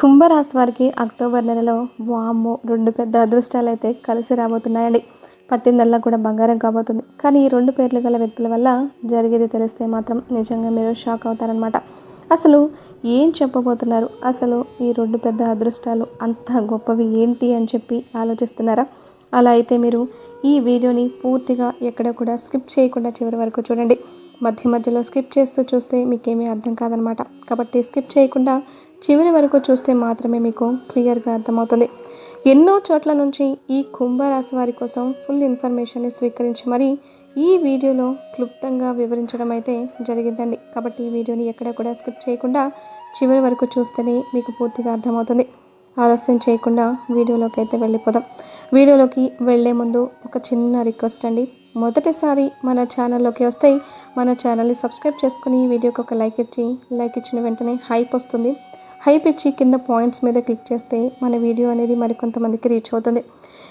కుంభరాశి వారికి అక్టోబర్ నెలలో వామ్మో రెండు పెద్ద అదృష్టాలు అయితే కలిసి రాబోతున్నాయండి. పట్టిందల్లా కూడా బంగారం కాబోతుంది. కానీ ఈ రెండు పేర్లు గల వ్యక్తుల వల్ల జరిగేది తెలిస్తే మాత్రం నిజంగా మీరు షాక్ అవుతారనమాట అసలు ఏం చెప్పబోతున్నారు? అసలు ఈ రెండు పెద్ద అదృష్టాలు అంత గొప్పవి ఏంటి అని చెప్పి ఆలోచిస్తున్నారా? అలా అయితే మీరు ఈ వీడియోని పూర్తిగా ఎక్కడ కూడా స్కిప్ చేయకుండా చివరి వరకు చూడండి. మధ్య మధ్యలో స్కిప్ చేస్తూ చూస్తే మీకేమీ అర్థం కాదనమాట. కాబట్టి స్కిప్ చేయకుండా చివరి వరకు చూస్తే మాత్రమే మీకు క్లియర్గా అర్థమవుతుంది. ఎన్నో చోట్ల నుంచి ఈ కుంభరాశి వారి కోసం ఫుల్ ఇన్ఫర్మేషన్ని స్వీకరించి మరి ఈ వీడియోలో క్లుప్తంగా వివరించడం అయితే జరిగిందండి. కాబట్టి ఈ వీడియోని ఎక్కడ కూడా స్కిప్ చేయకుండా చివరి వరకు చూస్తేనే మీకు పూర్తిగా అర్థమవుతుంది. ఆలస్యం చేయకుండా వీడియోలోకి అయితే వెళ్ళిపోదాం. వీడియోలోకి వెళ్ళే ముందు ఒక చిన్న రిక్వెస్ట్ అండి. మొదటిసారి మన ఛానల్లోకి వస్తే మన ఛానల్ని సబ్స్క్రైబ్ చేసుకుని వీడియోకి ఒక లైక్ ఇచ్చి లైక్ ఇచ్చిన వెంటనే హైప్ వస్తుంది. హైప్ ఇచ్చి కింద పాయింట్స్ మీద క్లిక్ చేస్తే మన వీడియో అనేది మరికొంతమందికి రీచ్ అవుతుంది.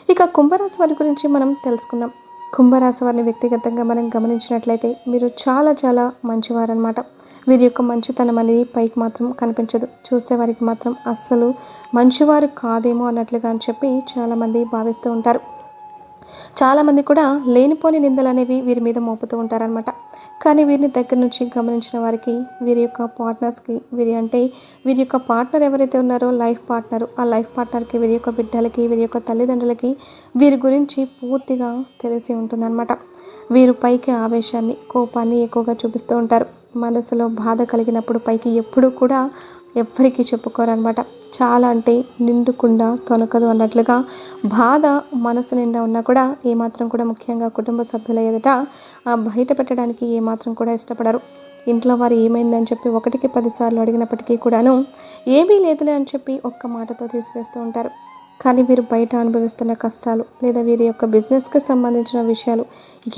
ఇక కుంభరాశి వారి గురించి మనం తెలుసుకుందాం. కుంభరాశి వారిని వ్యక్తిగతంగా మనం గమనించినట్లయితే మీరు చాలా చాలా మంచివారనమాట వీరి యొక్క మంచితనం అనేది పైకి మాత్రం కనిపించదు. చూసేవారికి మాత్రం అస్సలు మంచివారు కాదేమో అన్నట్లుగా అని చెప్పి చాలామంది భావిస్తూ ఉంటారు. చాలామంది కూడా లేనిపోని నిందలు అనేవి వీరి మీద మోపుతూ ఉంటారనమాట కానీ వీరిని దగ్గర నుంచి గమనించిన వారికి వీరి యొక్క పార్ట్నర్స్కి వీరి అంటే వీరి యొక్క పార్ట్నర్ ఎవరైతే ఉన్నారో లైఫ్ పార్ట్నర్ ఆ లైఫ్ పార్ట్నర్కి వీరి యొక్క బిడ్డలకి వీరి యొక్క తల్లిదండ్రులకి వీరి గురించి పూర్తిగా తెలిసి ఉంటుందన్నమాట. వీరు పైకి ఆవేశాన్ని కోపాన్ని ఎక్కువగా చూపిస్తూ ఉంటారు. మనసులో బాధ కలిగినప్పుడు పైకి ఎప్పుడూ కూడా ఎవ్వరికీ చెప్పుకోరనమాట చాలా అంటే నిండుకుండా తొనకదు అన్నట్లుగా బాధ మనసు నిండా ఉన్నా కూడా ఏమాత్రం కూడా ముఖ్యంగా కుటుంబ సభ్యుల ఎదుట బయట పెట్టడానికి ఏమాత్రం కూడా ఇష్టపడరు. ఇంట్లో వారు ఏమైందని చెప్పి ఒకటికి పదిసార్లు అడిగినప్పటికీ కూడాను ఏమీ లేదులే అని చెప్పి ఒక్క మాటతో తీసివేస్తూ ఉంటారు. కానీ వీరు బయట అనుభవిస్తున్న కష్టాలు లేదా వీరి యొక్క బిజినెస్కి సంబంధించిన విషయాలు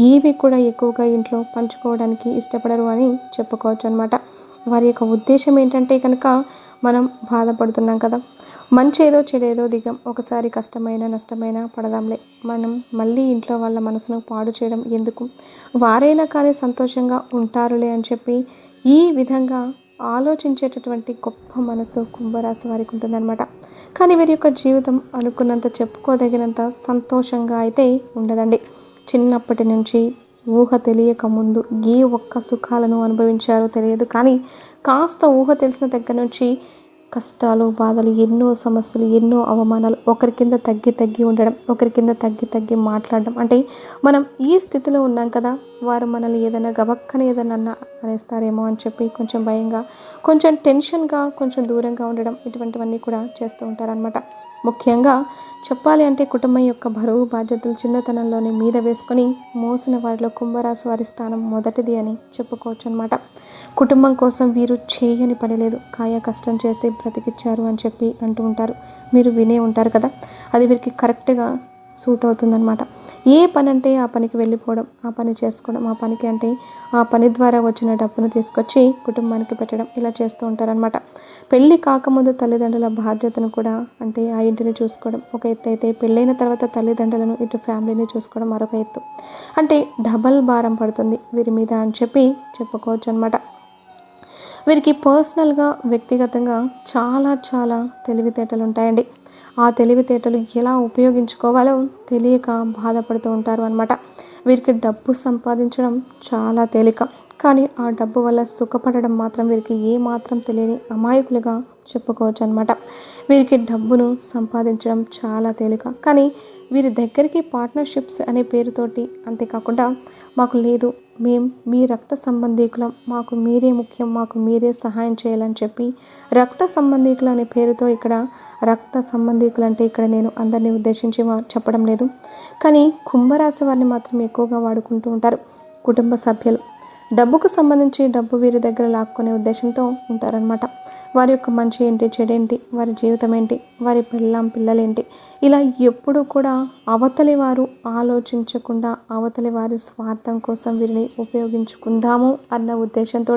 ఏవి కూడా ఎక్కువగా ఇంట్లో పంచుకోవడానికి ఇష్టపడరు అని చెప్పుకోవచ్చు అనమాట వారి యొక్క ఉద్దేశం ఏంటంటే కనుక మనం బాధపడుతున్నాం కదా. మంచి ఏదో చెడేదో దిగం. ఒకసారి కష్టమైన నష్టమైన పడదాంలే. మనం మళ్ళీ ఇంట్లో వాళ్ళ మనసును పాడు చేయడం ఎందుకు? వారైనా కానీ సంతోషంగా ఉంటారులే అని చెప్పి ఈ విధంగా ఆలోచించేటటువంటి గొప్ప మనసు కుంభరాశి వారికి ఉంటుందన్నమాట. కానీ వీరి యొక్క జీవితం అనుకున్నంత చెప్పుకోదగినంత సంతోషంగా అయితే ఉండదండి. చిన్నప్పటి నుంచి ఊహ తెలియక ముందు ఏ ఒక్క సుఖాలను అనుభవించారో తెలియదు. కానీ కాస్త ఊహ తెలిసిన దగ్గర నుంచి కష్టాలు బాధలు ఎన్నో సమస్యలు ఎన్నో అవమానాలు ఒకరి కింద తగ్గి తగ్గి ఉండడం ఒకరి కింద తగ్గి తగ్గి మాట్లాడడం అంటే మనం ఈ స్థితిలో ఉన్నాం కదా వారు మనల్ని ఏదైనా గబక్కన ఏదైనా అన్న అనేస్తారేమో అని చెప్పి కొంచెం భయంగా కొంచెం టెన్షన్గా కొంచెం దూరంగా ఉండడం ఇటువంటివన్నీ కూడా చేస్తూ ఉంటారనమాట ముఖ్యంగా చెప్పాలి అంటే కుటుంబం యొక్క బరువు బాధ్యతలు చిన్నతనంలోనే మీద వేసుకొని మోసిన వారిలో కుంభరాశి వారి స్థానం మొదటిది అని చెప్పుకోవచ్చు అనమాట కుటుంబం కోసం వీరు చేయని పని లేదు. కాయ కష్టం చేసి బ్రతికిచ్చారు అని చెప్పి అంటూ ఉంటారు. మీరు వినే ఉంటారు కదా. అది వీరికి కరెక్ట్గా సూట్ అవుతుందన్నమాట. ఏ పని అంటే ఆ పనికి వెళ్ళిపోవడం ఆ పని చేసుకోవడం ఆ పనికి అంటే ఆ పని ద్వారా వచ్చిన డబ్బును తీసుకొచ్చి కుటుంబానికి పెట్టడం ఇలా చేస్తూ ఉంటారనమాట పెళ్ళి కాకముందు తల్లిదండ్రుల బాధ్యతను కూడా అంటే ఆ ఇంటిని చూసుకోవడం ఒక ఎత్తు అయితే పెళ్ళైన తర్వాత తల్లిదండ్రులను ఇటు ఫ్యామిలీని చూసుకోవడం మరొక ఎత్తు. అంటే డబల్ భారం పడుతుంది వీరి మీద అని చెప్పి చెప్పుకోవచ్చు అనమాట వీరికి పర్సనల్గా వ్యక్తిగతంగా చాలా చాలా తెలివితేటలు ఉంటాయండి ఆ తెలివితేటలు ఎలా ఉపయోగించుకోవాలో తెలియక బాధపడుతూ ఉంటారు అనమాట వీరికి డబ్బు సంపాదించడం చాలా తేలిక. కానీ ఆ డబ్బు వల్ల సుఖపడడం మాత్రం వీరికి ఏ మాత్రం తెలియని అమాయకులుగా చెప్పుకోవచ్చు అనమాట వీరికి డబ్బును సంపాదించడం చాలా తేలిక. కానీ వీరి దగ్గరికి పార్ట్నర్షిప్స్ అనే పేరుతోటి. అంతేకాకుండా మాకు లేదు మేం మీ రక్త సంబంధీకులం మాకు మీరే ముఖ్యం మాకు మీరే సహాయం చేయాలని చెప్పి రక్త సంబంధీకులు అనే పేరుతో ఇక్కడ రక్త సంబంధీకులు అంటే ఇక్కడ నేను అందరినీ ఉద్దేశించి మా- చెప్పడం లేదు. కానీ కుంభరాశి వారిని మాత్రం ఎక్కువగా వాడుకుంటూ ఉంటారు కుటుంబ సభ్యులు. డబ్బుకు సంబంధించి డబ్బు వీరి దగ్గర లాక్కునే ఉద్దేశంతో ఉంటారనమాట వారి యొక్క మంచి ఏంటి చెడేంటి వారి జీవితం ఏంటి వారి పిల్లం పిల్లలేంటి ఇలా ఎప్పుడూ కూడా అవతలి వారు ఆలోచించకుండా అవతలి వారి స్వార్థం కోసం వీరిని ఉపయోగించుకుందాము అన్న ఉద్దేశంతో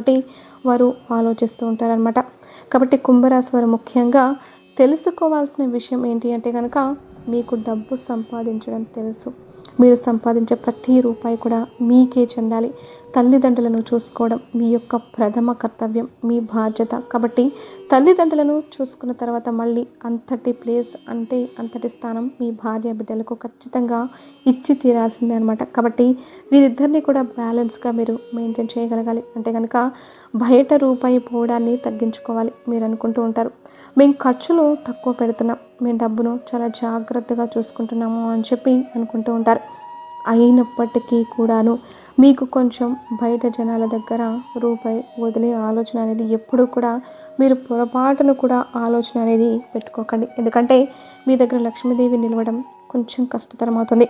వారు ఆలోచిస్తూ ఉంటారనమాట కాబట్టి కుంభరాశి వారు ముఖ్యంగా తెలుసుకోవాల్సిన విషయం ఏంటి అంటే కనుక మీకు డబ్బు సంపాదించడం తెలుసు. మీరు సంపాదించే ప్రతి రూపాయి కూడా మీకే చెందాలి. తల్లిదండ్రులను చూసుకోవడం మీ యొక్క ప్రథమ కర్తవ్యం మీ బాధ్యత. కాబట్టి తల్లిదండ్రులను చూసుకున్న తర్వాత మళ్ళీ అంతటి ప్లేస్ అంటే అంతటి స్థానం మీ భార్య బిడ్డలకు ఖచ్చితంగా ఇచ్చి తీరాల్సిందే అనమాట కాబట్టి వీరిద్దరిని కూడా బ్యాలెన్స్గా మీరు మెయింటైన్ చేయగలగాలి. అంటే కనుక బయట రూపాయి పోవడాన్ని తగ్గించుకోవాలి. మీరు అనుకుంటూ ఉంటారు. మేము ఖర్చులు తక్కువ పెడుతున్నాం. మేము డబ్బును చాలా జాగ్రత్తగా చూసుకుంటున్నాము అని చెప్పి అనుకుంటూ ఉంటారు. అయినప్పటికీ కూడాను మీకు కొంచెం బయట జనాల దగ్గర రూపాయి వదిలే ఆలోచన అనేది ఎప్పుడూ కూడా మీరు పొరపాటును కూడా ఆలోచన అనేది పెట్టుకోకండి. ఎందుకంటే మీ దగ్గర లక్ష్మీదేవి నిలవడం కొంచెం కష్టతరం అవుతుంది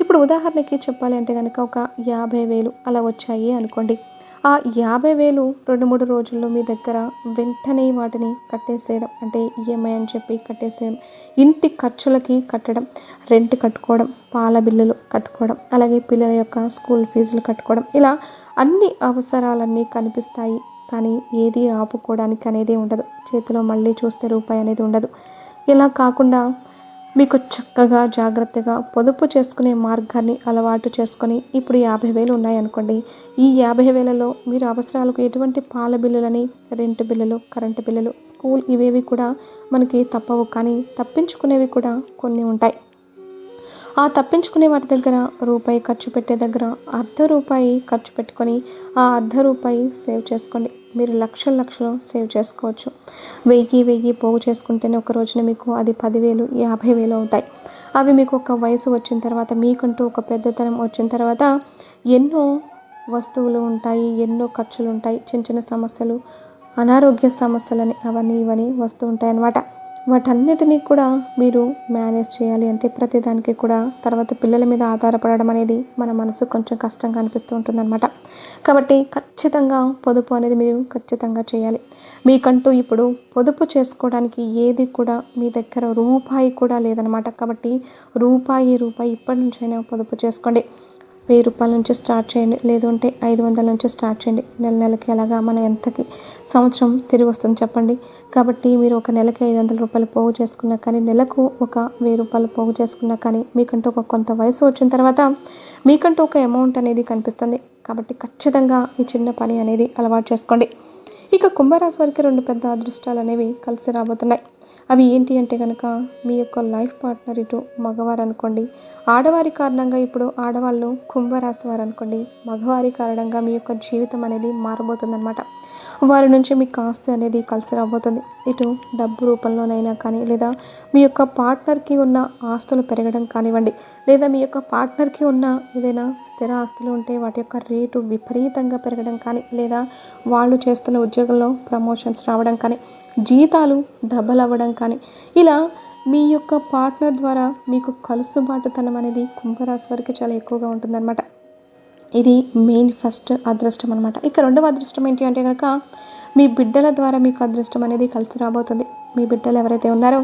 ఇప్పుడు ఉదాహరణకి చెప్పాలి అంటే కనుక ఒక యాభై వేలు అలా వచ్చాయి అనుకోండి. ఆ యాభై వేలు రెండు మూడు రోజుల్లో మీ దగ్గర వెంటనే వాటిని కట్టేసేయడం అంటే ఈఎంఐ అని చెప్పి కట్టేసేయడం ఇంటి ఖర్చులకి కట్టడం రెంట్ కట్టుకోవడం పాల బిల్లులు కట్టుకోవడం అలాగే పిల్లల యొక్క స్కూల్ ఫీజులు కట్టుకోవడం. ఇలా అన్ని అవసరాలన్నీ కనిపిస్తాయి. కానీ ఏది ఆపుకోవడానికి అనేది ఉండదు. చేతిలో మళ్ళీ చూస్తే రూపాయి అనేది ఉండదు. ఇలా కాకుండా మీకు చక్కగా జాగ్రత్తగా పొదుపు చేసుకునే మార్గాన్ని అలవాటు చేసుకొని ఇప్పుడు యాభై వేలు ఉన్నాయనుకోండి. ఈ యాభై వేలలో మీరు అవసరాలకు ఎటువంటి పాల బిల్లులని రెంట్ బిల్లులు కరెంటు బిల్లులు స్కూల్ ఇవేవి కూడా మనకి తప్పవు కానీ తప్పించుకునేవి కూడా కొన్ని ఉంటాయి. ఆ తప్పించుకునే వాటి దగ్గర రూపాయి ఖర్చు పెట్టే దగ్గర అర్ధ రూపాయి ఖర్చు పెట్టుకొని ఆ అర్ధ రూపాయి సేవ్ చేసుకోండి. మీరు లక్షల లక్షలు సేవ్ చేసుకోవచ్చు. వెయ్యి వెయ్యి పోగు చేసుకుంటేనే ఒక రోజున మీకు అది పదివేలు యాభై వేలు అవుతాయి. అవి మీకు ఒక వయసు వచ్చిన తర్వాత మీకంటూ ఒక పెద్దతనం వచ్చిన తర్వాత ఎన్నో వస్తువులు ఉంటాయి ఎన్నో ఖర్చులు ఉంటాయి చిన్న చిన్న సమస్యలు అనారోగ్య సమస్యలని అవన్నీ ఇవన్నీ వస్తూ ఉంటాయి అన్నమాట వాటన్నిటినీ కూడా మీరు మేనేజ్ చేయాలి అంటే ప్రతిదానికి కూడా తర్వాత పిల్లల మీద ఆధారపడడం అనేది మన మనసు కొంచెం కష్టంగా అనిపిస్తూ ఉంటుందన్నమాట. కాబట్టి ఖచ్చితంగా పొదుపు అనేది మీరు ఖచ్చితంగా చేయాలి. మీకంటూ ఇప్పుడు పొదుపు చేసుకోవడానికి ఏది కూడా మీ దగ్గర రూపాయి కూడా లేదనమాట కాబట్టి రూపాయి రూపాయి ఇప్పటి నుంచైనా పొదుపు చేసుకోండి. వెయ్యి రూపాయల నుంచి స్టార్ట్ చేయండి. లేదంటే ఐదు వందల నుంచి స్టార్ట్ చేయండి. నెల నెలకి అలాగా మన ఎంతకి సంవత్సరం తిరిగి వస్తుంది చెప్పండి. కాబట్టి మీరు ఒక నెలకి ఐదు వందల రూపాయలు పోగు చేసుకున్నా కానీ నెలకు ఒక వెయ్యి రూపాయలు పోగు చేసుకున్నా కానీ మీకంటూ ఒక కొంత వయసు వచ్చిన తర్వాత మీకంటూ ఒక అమౌంట్ అనేది కనిపిస్తుంది. కాబట్టి ఖచ్చితంగా ఈ చిన్న పని అనేది అలవాటు చేసుకోండి. ఇక కుంభరాశి వారికి రెండు పెద్ద అదృష్టాలు అనేవి కలిసి రాబోతున్నాయి. అవి ఏంటి అంటే కనుక మీ యొక్క లైఫ్ పార్ట్నర్ ఇటు మగవారు అనుకోండి ఆడవారి కారణంగా ఇప్పుడు ఆడవాళ్ళు కుంభరాశి వారు అనుకోండి మగవారి కారణంగా మీ యొక్క జీవితం అనేది మారబోతుందన్నమాట. వారి నుంచి మీకు ఆస్తి అనేది కలిసి రాబోతుంది. ఇటు డబ్బు రూపంలోనైనా కానీ లేదా మీ యొక్క పార్ట్నర్కి ఉన్న ఆస్తులు పెరగడం కానివ్వండి లేదా మీ యొక్క పార్ట్నర్కి ఉన్న ఏదైనా స్థిర ఆస్తులు ఉంటే వాటి యొక్క రేటు విపరీతంగా పెరగడం కానీ లేదా వాళ్ళు చేస్తున్న ఉద్యోగంలో ప్రమోషన్స్ రావడం కానీ జీతాలు డబల్ అవ్వడం కానీ ఇలా మీ యొక్క పార్ట్నర్ ద్వారా మీకు కలుసుబాటుతనం అనేది కుంభరాశి వారికి చాలా ఎక్కువగా ఉంటుందన్నమాట. ఇది మెయిన్ ఫస్ట్ అదృష్టం అనమాట ఇక రెండవ అదృష్టం ఏంటి అంటే కనుక మీ బిడ్డల ద్వారా మీకు అదృష్టం అనేది కలిసి రాబోతుంది. మీ బిడ్డలు ఎవరైతే ఉన్నారో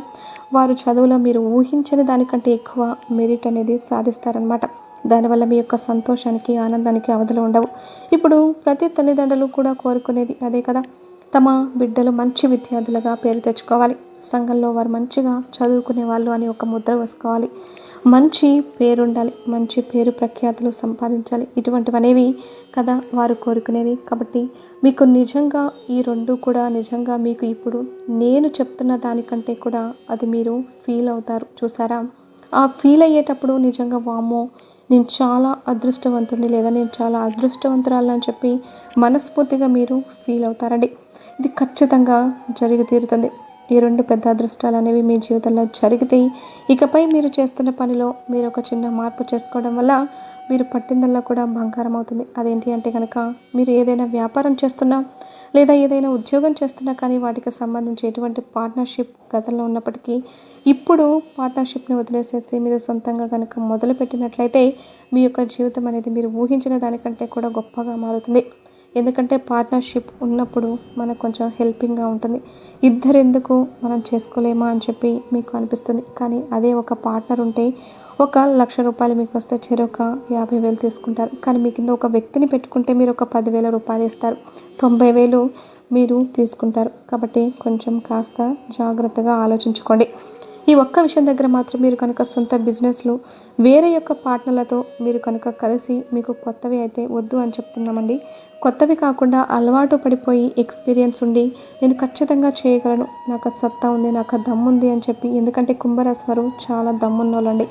వారు చదువులో మీరు ఊహించని దానికంటే ఎక్కువ మెరిట్ అనేది సాధిస్తారనమాట దానివల్ల మీ యొక్క సంతోషానికి ఆనందానికి అవధులు ఉండవు. ఇప్పుడు ప్రతి తల్లిదండ్రులు కూడా కోరుకునేది అదే కదా తమ బిడ్డలు మంచి విద్యార్థులుగా పేరు తెచ్చుకోవాలి. సంఘంలో వారు మంచిగా చదువుకునే వాళ్ళు అని ఒక ముద్ర వేసుకోవాలి. మంచి పేరు ఉండాలి మంచి పేరు ప్రఖ్యాతులు సంపాదించాలి. ఇటువంటివనేవి కదా వారు కోరుకునేది. కాబట్టి మీకు నిజంగా ఈ రెండు కూడా నిజంగా మీకు ఇప్పుడు నేను చెప్తున్న దానికంటే కూడా అది మీరు ఫీల్ అవుతారు. చూసారా? ఆ ఫీల్ అయ్యేటప్పుడు నిజంగా వామ్మో నేను చాలా అదృష్టవంతుడిని లేదా నేను చాలా అదృష్టవంతురాలని చెప్పి మనస్ఫూర్తిగా మీరు ఫీల్ అవుతారండి. ఇది ఖచ్చితంగా జరిగి తీరుతుంది. ఈ రెండు పెద్ద అదృష్టాలు అనేవి మీ జీవితంలో జరిగితే ఇకపై మీరు చేస్తున్న పనిలో మీరు ఒక చిన్న మార్పు చేసుకోవడం వల్ల మీరు పట్టిందల్లా కూడా బంగారం అవుతుంది. అదేంటి అంటే కనుక మీరు ఏదైనా వ్యాపారం చేస్తున్నా లేదా ఏదైనా ఉద్యోగం చేస్తున్నా కానీ వాటికి సంబంధించి ఎటువంటి పార్ట్నర్షిప్ గతంలో ఉన్నప్పటికీ ఇప్పుడు పార్ట్నర్షిప్ని వదిలేసేసి మీరు సొంతంగా కనుక మొదలుపెట్టినట్లయితే మీ యొక్క జీవితం అనేది మీరు ఊహించిన దానికంటే కూడా గొప్పగా మారుతుంది. ఎందుకంటే పార్ట్నర్షిప్ ఉన్నప్పుడు మనకు కొంచెం హెల్పింగ్గా ఉంటుంది. ఇద్దరు ఎందుకు మనం చేసుకోలేమా అని చెప్పి మీకు అనిపిస్తుంది. కానీ అదే ఒక పార్ట్నర్ ఉంటే ఒక లక్ష రూపాయలు మీకు వస్తే చెరొక యాభై వేలు తీసుకుంటారు. కానీ మీ కింద ఒక వ్యక్తిని పెట్టుకుంటే మీరు ఒక పదివేల రూపాయలు ఇస్తారు. తొంభై వేలు మీరు తీసుకుంటారు. కాబట్టి కొంచెం కాస్త జాగ్రత్తగా ఆలోచించుకోండి. ఈ ఒక్క విషయం దగ్గర మాత్రం మీరు కనుక సొంత బిజినెస్లు వేరే యొక్క పార్ట్నర్లతో మీరు కనుక కలిసి మీకు కొత్తవి అయితే వద్దు అని చెప్తున్నామండి. కొత్తవి కాకుండా అలవాటు పడిపోయి ఎక్స్పీరియన్స్ ఉండి నేను ఖచ్చితంగా చేయగలను. నాకు సత్తా ఉంది నాకు దమ్ముంది అని చెప్పి. ఎందుకంటే కుంభరాశి వారు చాలా దమ్మున్నోళ్ళండి.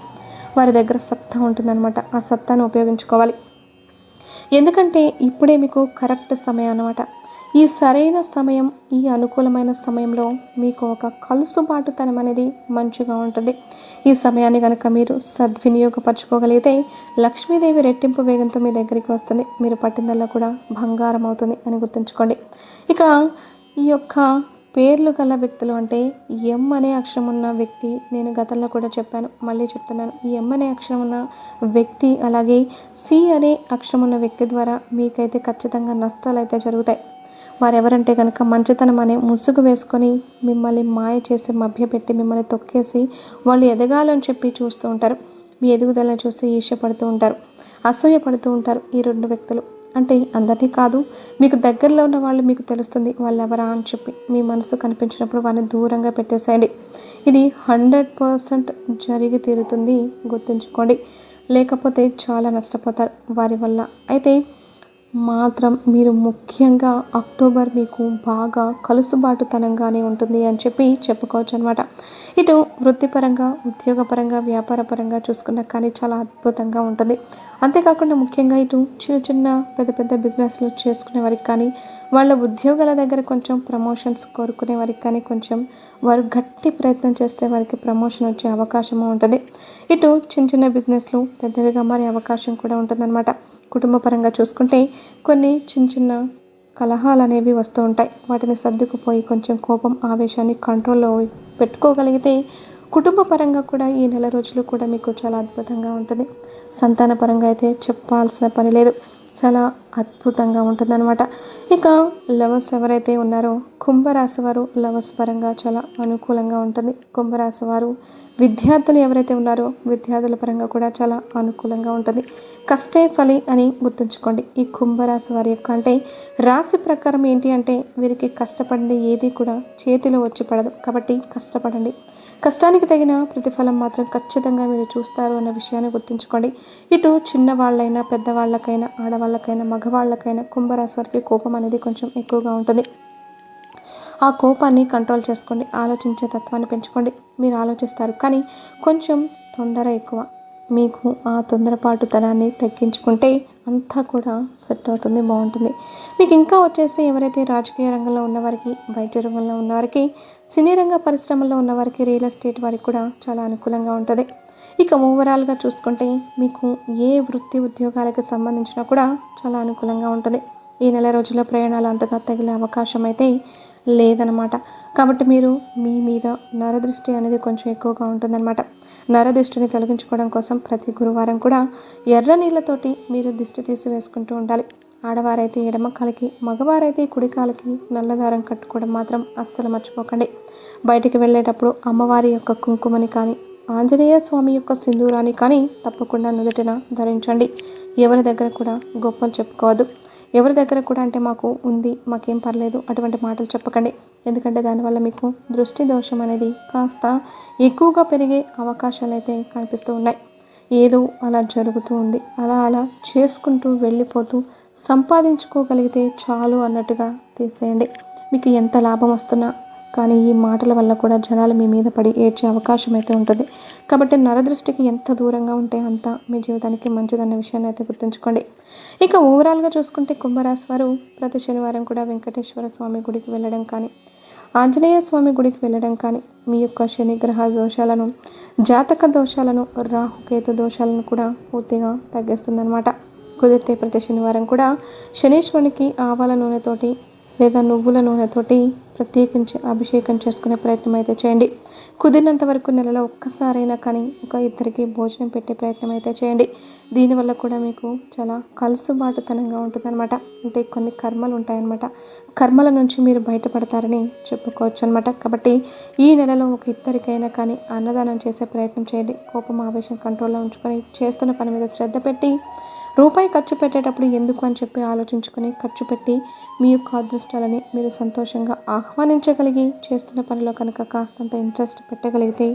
వారి దగ్గర సత్తా ఉంటుందన్నమాట. ఆ సత్తాను ఉపయోగించుకోవాలి. ఎందుకంటే ఇప్పుడే మీకు కరెక్ట్ సమయం అనమాట ఈ సరైన సమయం ఈ అనుకూలమైన సమయంలో మీకు ఒక కలుసుబాటుతనం అనేది మంచిగా ఉంటుంది. ఈ సమయాన్ని కనుక మీరు సద్వినియోగపరచుకోగలిగితే లక్ష్మీదేవి రెట్టింపు వేగంతో మీ దగ్గరికి వస్తుంది. మీరు పట్టిందల్లా కూడా బంగారం అవుతుంది అని గుర్తుంచుకోండి. ఇక ఈ యొక్క పేర్లు గల వ్యక్తులు అంటే ఎం అనే అక్షరం ఉన్న వ్యక్తి నేను గతంలో కూడా చెప్పాను మళ్ళీ చెప్తున్నాను. ఈ ఎం అనే అక్షరం ఉన్న వ్యక్తి అలాగే సి అనే అక్షరం ఉన్న వ్యక్తి ద్వారా మీకైతే ఖచ్చితంగా నష్టాలు అయితే జరుగుతాయి. వారెవరంటే కనుక మంచితనం అనే ముసుగు వేసుకొని మిమ్మల్ని మాయ చేసి మభ్యపెట్టి మిమ్మల్ని తొక్కేసి వాళ్ళు ఎదగాలని చెప్పి చూస్తూ ఉంటారు. మీ ఎదుగుదలను చూసి ఈర్ష్యపడుతూ ఉంటారు. అసూయ పడుతూ ఉంటారు ఈ రెండు వ్యక్తులు. అంటే అందరినీ కాదు మీకు దగ్గరలో ఉన్న వాళ్ళు మీకు తెలుస్తుంది వాళ్ళు ఎవరా అని చెప్పి మీ మనసు కనిపించినప్పుడు వారిని దూరంగా పెట్టేసేయండి. ఇది హండ్రెడ్ పర్సెంట్ జరిగి తీరుతుంది గుర్తుంచుకోండి. లేకపోతే చాలా నష్టపోతారు వారి వల్ల. అయితే మాత్రం మీరు ముఖ్యంగా అక్టోబర్ మీకు బాగా కలుసుబాటుతనంగానే ఉంటుంది అని చెప్పి చెప్పుకోవచ్చు అనమాట ఇటు వృత్తిపరంగా ఉద్యోగపరంగా వ్యాపారపరంగా చూసుకున్నా కానీ చాలా అద్భుతంగా ఉంటుంది. అంతేకాకుండా ముఖ్యంగా ఇటు చిన్న చిన్న పెద్ద పెద్ద బిజినెస్లు చేసుకునే వారికి కానీ వాళ్ళ ఉద్యోగాల దగ్గర కొంచెం ప్రమోషన్స్ కోరుకునే వారికి కానీ కొంచెం వారు గట్టి ప్రయత్నం చేస్తే వారికి ప్రమోషన్ వచ్చే అవకాశం ఉంటుంది. ఇటు చిన్న చిన్న బిజినెస్లు పెద్దవిగా మారే అవకాశం కూడా ఉంటుందన్నమాట. కుటుంబ పరంగా చూసుకుంటే కొన్ని చిన్న చిన్న కలహాలు అనేవి వస్తూ ఉంటాయి. వాటిని సర్దుకుపోయి కొంచెం కోపం ఆవేశాన్ని కంట్రోల్లో పెట్టుకోగలిగితే కుటుంబ పరంగా కూడా ఈ నెల రోజులు కూడా మీకు చాలా అద్భుతంగా ఉంటుంది. సంతాన పరంగా అయితే చెప్పాల్సిన పని లేదు. చాలా అద్భుతంగా ఉంటుందన్నమాట. ఇక లవర్స్ ఎవరైతే ఉన్నారో కుంభరాశి వారు లవర్స్ పరంగా చాలా అనుకూలంగా ఉంటుంది. కుంభరాశి వారు విద్యార్థులు ఎవరైతే ఉన్నారో విద్యార్థుల పరంగా కూడా చాలా అనుకూలంగా ఉంటుంది. కష్టే ఫలి అని గుర్తుంచుకోండి. ఈ కుంభరాశి వారి యొక్క అంటే రాశి ప్రకారం ఏంటి అంటే వీరికి కష్టపడింది ఏది కూడా చేతిలో వచ్చి పడదు. కాబట్టి కష్టపడండి. కష్టానికి తగిన ప్రతిఫలం మాత్రం ఖచ్చితంగా మీరు చూస్తారు అన్న విషయాన్ని గుర్తుంచుకోండి. ఇటు చిన్నవాళ్ళైనా పెద్దవాళ్ళకైనా ఆడవాళ్ళకైనా మగవాళ్ళకైనా కుంభరాశి వారికి కోపం అనేది కొంచెం ఎక్కువగా ఉంటుంది. ఆ కోపాన్ని కంట్రోల్ చేసుకోండి ఆలోచించే తత్వాన్ని పెంచుకోండి. మీరు ఆలోచిస్తారు కానీ కొంచెం తొందర ఎక్కువ. మీకు ఆ తొందరపాటు తనాన్ని తగ్గించుకుంటే అంతా కూడా సెట్ అవుతుంది బాగుంటుంది. మీకు ఇంకా వచ్చేసి ఎవరైతే రాజకీయ రంగంలో ఉన్నవారికి వైద్య రంగంలో ఉన్నవారికి సినీ రంగ పరిశ్రమల్లో ఉన్నవారికి రియల్ ఎస్టేట్ వారికి కూడా చాలా అనుకూలంగా ఉంటుంది. ఇక ఓవరాల్గా చూసుకుంటే మీకు ఏ వృత్తి ఉద్యోగాలకు సంబంధించినా కూడా చాలా అనుకూలంగా ఉంటుంది. ఈ నెల రోజుల్లో ప్రయాణాలు అంతగా తగిలే అవకాశం అయితే లేదనమాట కాబట్టి మీరు మీ మీద నరదృష్టి అనేది కొంచెం ఎక్కువగా ఉంటుందన్నమాట. నరదృష్టిని తొలగించుకోవడం కోసం ప్రతి గురువారం కూడా ఎర్ర నీళ్ళతోటి మీరు దిష్టి తీసి వేసుకుంటూ ఉండాలి. ఆడవారైతే ఎడమ కాలికి మగవారైతే కుడి కాలికి నల్లదారం కట్టుకోవడం మాత్రం అస్సలు మర్చిపోకండి. బయటికి వెళ్ళేటప్పుడు అమ్మవారి యొక్క కుంకుమని కానీ ఆంజనేయ స్వామి యొక్క సింధూరాన్ని కానీ తప్పకుండా నుదుటిన ధరించండి. ఎవరి దగ్గర కూడా గొప్పలు చెప్పుకోవద్దు. ఎవరి దగ్గర కూడా అంటే మాకు ఉంది మాకేం పర్లేదు అటువంటి మాటలు చెప్పకండి. ఎందుకంటే దానివల్ల మీకు దృష్టి దోషం అనేది కాస్త ఎక్కువగా పెరిగే అవకాశాలు అయితే కనిపిస్తూ ఉన్నాయి. ఏదో అలా జరుగుతూ ఉంది. అలా అలా చేసుకుంటూ వెళ్ళిపోతూ సంపాదించుకోగలిగితే చాలు అన్నట్టుగా తీసేయండి. మీకు ఎంత లాభం వస్తున్నా కానీ ఈ మాటల వల్ల కూడా జనాలు మీ మీద పడి ఏడ్చే అవకాశం అయితే ఉంటుంది. కాబట్టి నరదృష్టికి ఎంత దూరంగా ఉంటే అంత మీ జీవితానికి మంచిదన్న విషయాన్ని అయితే గుర్తుంచుకోండి. ఇక ఓవరాల్గా చూసుకుంటే కుంభరాశి వారు ప్రతి శనివారం కూడా వెంకటేశ్వర స్వామి గుడికి వెళ్ళడం కానీ ఆంజనేయ స్వామి గుడికి వెళ్ళడం కానీ మీ యొక్క శనిగ్రహ దోషాలను జాతక దోషాలను రాహుకేతు దోషాలను కూడా పూర్తిగా తగ్గిస్తుందన్నమాట. కుదిరితే ప్రతి శనివారం కూడా శనీశ్వరునికి ఆవాల నూనెతోటి లేదా నువ్వుల నూనెతోటి ప్రత్యేకించి అభిషేకం చేసుకునే ప్రయత్నం అయితే చేయండి. కుదిరినంత వరకు నెలలో ఒక్కసారైనా కానీ ఒక ఇద్దరికి భోజనం పెట్టే ప్రయత్నం అయితే చేయండి. దీనివల్ల కూడా మీకు చాలా కలుసుబాటుతనంగా ఉంటుందన్నమాట. అంటే కొన్ని కర్మలు ఉంటాయన్నమాట. కర్మల నుంచి మీరు బయటపడతారని చెప్పుకోవచ్చు అనమాట కాబట్టి ఈ నెలలో ఒక ఇద్దరికైనా కానీ అన్నదానం చేసే ప్రయత్నం చేయండి. కోపం ఆవేశం కంట్రోల్లో ఉంచుకొని చేస్తున్న పని మీద శ్రద్ధ పెట్టి రూపాయి ఖర్చు పెట్టేటప్పుడు ఎందుకు అని చెప్పి ఆలోచించుకొని ఖర్చు పెట్టి మీ యొక్క అదృష్టాలని మీరు సంతోషంగా ఆహ్వానించగలిగి చేస్తున్న పనిలో కనుక కాస్తంత ఇంట్రెస్ట్ పెట్టగలిగితే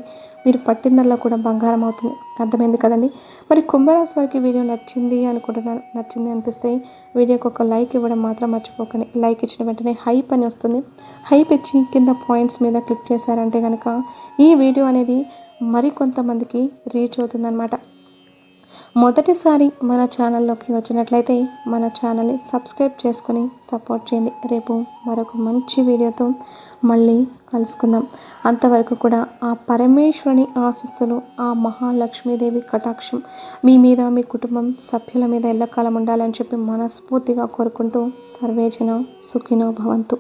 మీరు పట్టిందల్లా కూడా బంగారం అవుతుంది. అర్థమైంది కదండి? మరి కుంభరాశి వారికి వీడియో నచ్చింది అనుకుంటున్నాను. నచ్చింది అనిపిస్తే వీడియోకి ఒక లైక్ ఇవ్వడం మాత్రం మర్చిపోకండి. లైక్ ఇచ్చిన వెంటనే హైప్ అని వస్తుంది. హైప్ ఇచ్చి కింద పాయింట్స్ మీద క్లిక్ చేశారంటే కనుక ఈ వీడియో అనేది మరికొంతమందికి రీచ్ అవుతుందన్నమాట. మొదటిసారి మన ఛానల్లోకి వచ్చినట్లయితే మన ఛానల్ని సబ్స్క్రైబ్ చేసుకొని సపోర్ట్ చేయండి. రేపు మరొక మంచి వీడియోతో మళ్ళీ కలుసుకుందాం. అంతవరకు కూడా ఆ పరమేశ్వరుని ఆశస్సులు ఆ మహాలక్ష్మీదేవి కటాక్షం మీ మీద మీ కుటుంబం సభ్యుల మీద ఎల్లకాలం ఉండాలని చెప్పి మనస్ఫూర్తిగా కోరుకుంటూ సర్వేజన సుఖినో భవంతు.